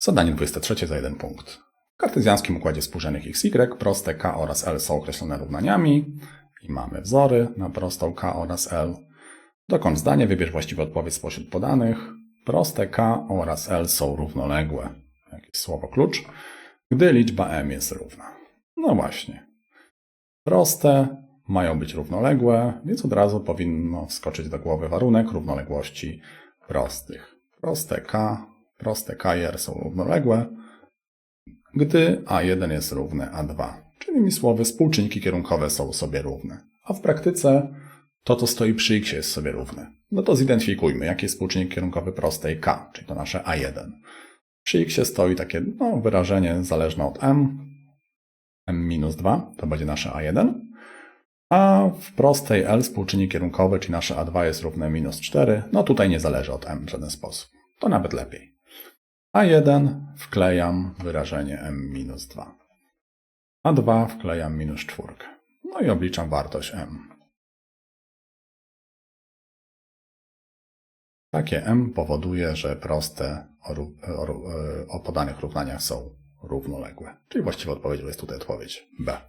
Zadanie 23 za jeden punkt. W kartezjańskim układzie współrzędnych xy proste k oraz l są określone równaniami i mamy wzory na prostą k oraz l. Dokończ zdanie, wybierz właściwą odpowiedź spośród podanych. Proste k oraz l są równoległe. Jakieś słowo klucz. Gdy liczba m jest równa. No właśnie. Proste mają być równoległe, więc od razu powinno wskoczyć do głowy warunek równoległości prostych. Proste k, proste k i r są równoległe, gdy a1 jest równe a2. Czyli innymi słowy, współczynniki kierunkowe są sobie równe. A w praktyce to, co stoi przy x jest sobie równe. No to zidentyfikujmy, jaki jest współczynnik kierunkowy prostej k, czyli to nasze a1. Przy x stoi takie no, wyrażenie zależne od m, m-2, to będzie nasze a1. A w prostej L współczynnik kierunkowy, czyli nasze A2 jest równe minus 4, no tutaj nie zależy od M w żaden sposób. To nawet lepiej. A1 wklejam wyrażenie M minus 2. A2 wklejam minus 4. No i obliczam wartość M. Takie M powoduje, że proste o, o, o podanych równaniach są równoległe. Czyli właściwa odpowiedź jest tutaj odpowiedź B.